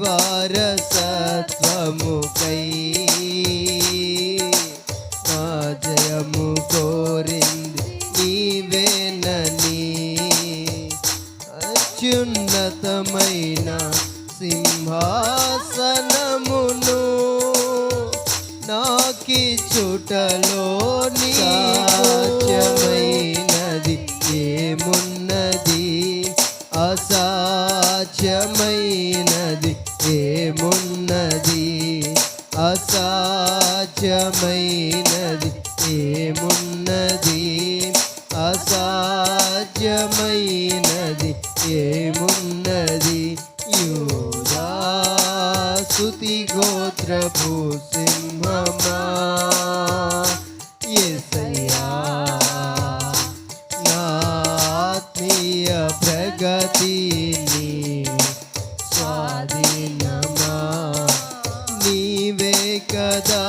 వారసత్వముకై నా జయము కోరింది నీవేనని అత్యున్నతమైన సింహాసనమును నాకి చుటలో సాధ్యమైనది ఏమున్నది? అసాధ్యమైనది అసాధ్యమైనది ఏమున్నది? అసాధ్యమైనది ఏమున్నది? యూదా స్తుతి గోత్రపు సింహమా? యేసయ్యా నా ఆత్మీయ ప్రగతిని నీవే కదా.